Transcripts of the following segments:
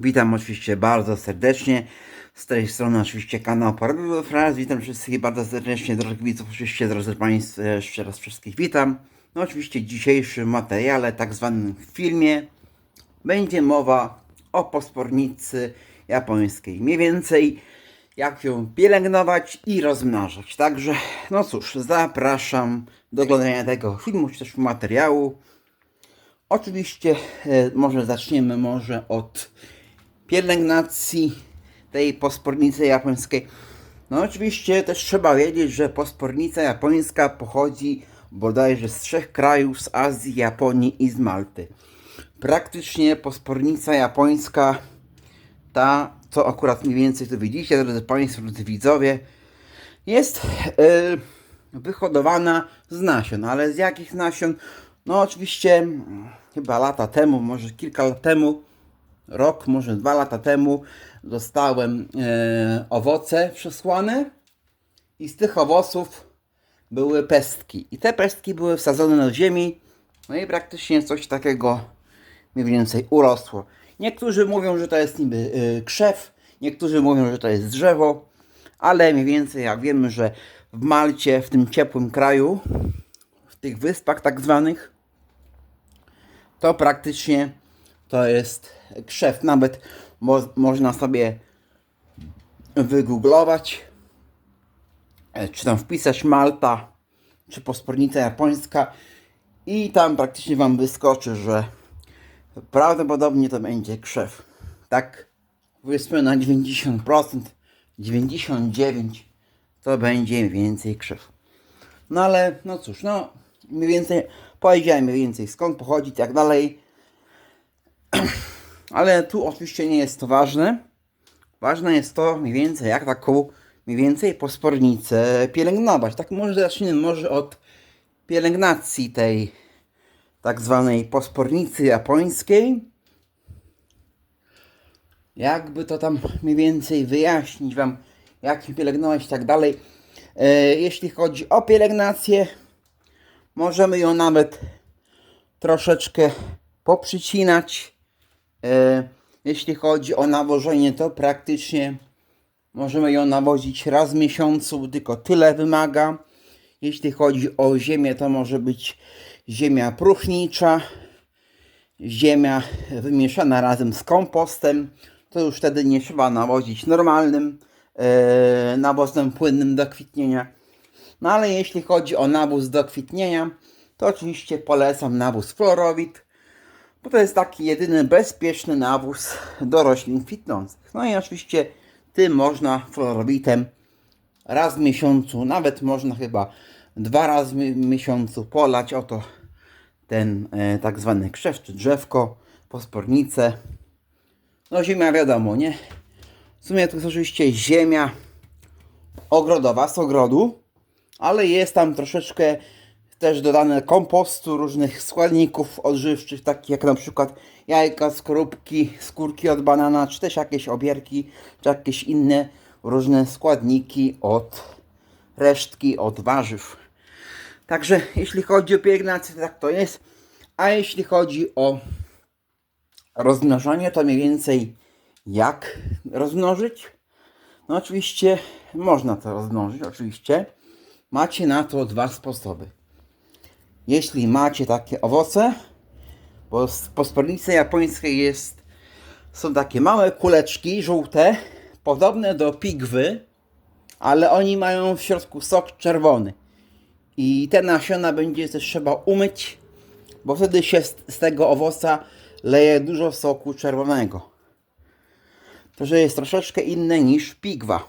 Witam oczywiście bardzo serdecznie. Z tej strony oczywiście kanał Parowy Fraz. Witam wszystkich bardzo serdecznie, drodzy widzów, oczywiście drodzy Państwo, jeszcze raz wszystkich witam. No oczywiście w dzisiejszym materiale, tak zwanym filmie, będzie mowa o pospornicy japońskiej. Mniej więcej jak ją pielęgnować i rozmnażać. Także, no cóż, zapraszam do oglądania tego filmu, czy też materiału. Oczywiście e, może zaczniemy może od pielęgnacji tej pospornicy japońskiej. No oczywiście też trzeba wiedzieć, że pospornica japońska pochodzi bodajże z trzech krajów, z Azji, Japonii i z Malty. Praktycznie pospornica japońska, ta co akurat mniej więcej tu widzicie, drodzy Państwo, drodzy widzowie, jest yy, wyhodowana z nasion, ale z jakich nasion? No oczywiście mm, chyba lata temu, może kilka lat temu, rok, może dwa lata temu dostałem e, owoce przesłane i z tych owoców były pestki. I te pestki były wsadzone do ziemi, no i praktycznie coś takiego mniej więcej urosło. Niektórzy mówią, że to jest niby e, krzew, niektórzy mówią, że to jest drzewo, ale mniej więcej jak wiemy, że w Malcie, w tym ciepłym kraju, w tych wyspach tak zwanych, to praktycznie to jest krzew. Nawet mo można sobie wygooglować, e, czy tam wpisać Malta, czy pospornica japońska i tam praktycznie Wam wyskoczy, że prawdopodobnie to będzie krzew. Tak powiedzmy na 90%, 99% to będzie mniej więcej krzew. No ale, no cóż, no mniej więcej powiedziałem mniej więcej skąd pochodzi i tak dalej. Ale tu oczywiście nie jest to ważne. Ważne jest to mniej więcej jak taką mniej więcej pospornicę pielęgnować. Tak może zacznijmy może od pielęgnacji tej tak zwanej pospornicy japońskiej. Jakby to tam mniej więcej wyjaśnić Wam, jak pielęgnować i tak dalej. E, jeśli chodzi o pielęgnację, możemy ją nawet troszeczkę poprzycinać. E, jeśli chodzi o nawożenie, to praktycznie możemy ją nawozić raz w miesiącu, tylko tyle wymaga. Jeśli chodzi o ziemię, to może być ziemia próchnicza, ziemia wymieszana razem z kompostem. To już wtedy nie trzeba nawozić normalnym e, nawozem płynnym do kwitnienia. No ale jeśli chodzi o nawóz do kwitnienia, to oczywiście polecam nawóz fluorowid, bo to jest taki jedyny bezpieczny nawóz do roślin kwitnących. No i oczywiście tym można fluorowitem raz w miesiącu, nawet można chyba dwa razy w miesiącu polać oto ten e, tak zwany krzew czy drzewko, pospornicę. No ziemia wiadomo, nie? W sumie to jest oczywiście ziemia ogrodowa z ogrodu, ale jest tam troszeczkę też dodane kompostu, różnych składników odżywczych, takich jak na przykład jajka, skorupki, skórki od banana, czy też jakieś obierki, czy jakieś inne różne składniki od resztki, od warzyw. Także jeśli chodzi o pielęgnację, to tak to jest. A jeśli chodzi o rozmnożenie, to mniej więcej jak rozmnożyć? No oczywiście można to rozmnożyć, oczywiście. Macie na to dwa sposoby. Jeśli macie takie owoce, bo w pospornicy japońskiej jest, są takie małe kuleczki żółte, podobne do pigwy, ale oni mają w środku sok czerwony. I te nasiona będzie też trzeba umyć, bo wtedy się z, z tego owoca leje dużo soku czerwonego. To, że jest troszeczkę inne niż pigwa.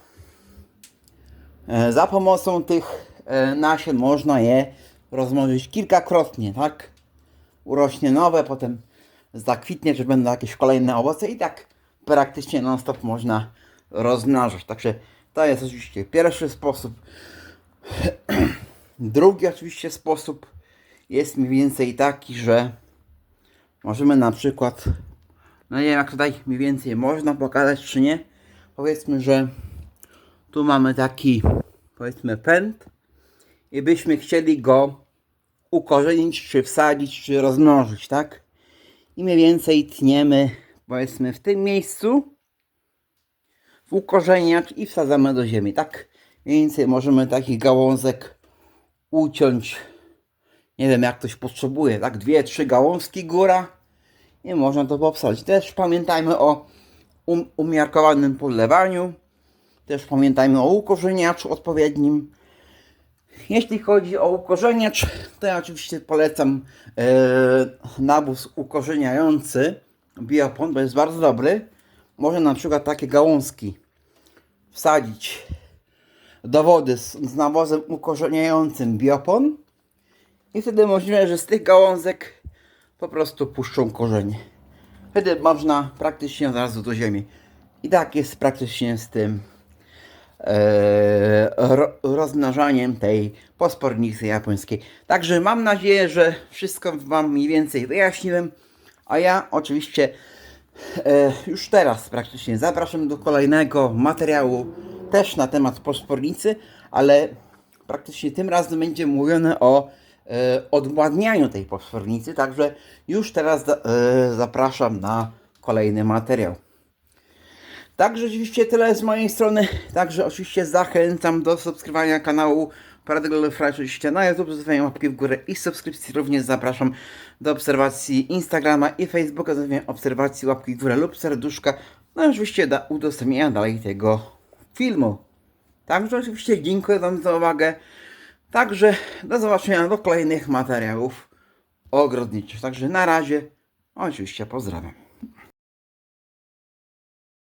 E, Za pomocą tych e, nasion można je rozmnożyć kilkakrotnie, tak? Urośnie nowe, potem zakwitnie, czy będą jakieś kolejne owoce i tak praktycznie non stop można rozmnażać. Także to jest oczywiście pierwszy sposób. Drugi oczywiście sposób jest mniej więcej taki, że możemy na przykład, no nie wiem jak tutaj mniej więcej można pokazać czy nie, powiedzmy, że tu mamy taki powiedzmy pęd i byśmy chcieli go ukorzenić, czy wsadzić, czy rozmnożyć, tak? I mniej więcej tniemy, powiedzmy, w tym miejscu w ukorzeniacz i wsadzamy do ziemi, tak? Mniej więcej możemy taki gałązek uciąć, nie wiem jak ktoś potrzebuje, tak? Dwie, trzy gałązki góra i można to popsać. Też pamiętajmy o um, umiarkowanym podlewaniu, też pamiętajmy o ukorzeniaczu odpowiednim. Jeśli chodzi o ukorzeniacz, to ja oczywiście polecam e, nawóz ukorzeniający Biopon, bo jest bardzo dobry. Można na przykład takie gałązki wsadzić do wody z, z nawozem ukorzeniającym Biopon i wtedy możliwe, że z tych gałązek po prostu puszczą korzenie. Wtedy można praktycznie od razu do ziemi. I tak jest praktycznie z tym e, ro, rozmnażaniem tej pospornicy japońskiej. Także mam nadzieję, że wszystko Wam mniej więcej wyjaśniłem. A ja oczywiście e, już teraz praktycznie zapraszam do kolejnego materiału też na temat pospornicy, ale praktycznie tym razem będzie mówione o e, tej pospornicy. Także już teraz za- e, zapraszam na kolejny materiał. Także oczywiście tyle z mojej strony. Także oczywiście zachęcam do subskrybowania kanału Paradygl Flash oczywiście na YouTube, zostawiam łapki w górę i subskrypcji. Również zapraszam do obserwacji Instagrama i Facebooka, zostawiam obserwacji łapki w górę lub serduszka. No i oczywiście do udostępnienia dalej tego filmu. Także oczywiście dziękuję Wam za uwagę. Także do zobaczenia do kolejnych materiałów ogrodniczych. Także na razie. Oczywiście pozdrawiam.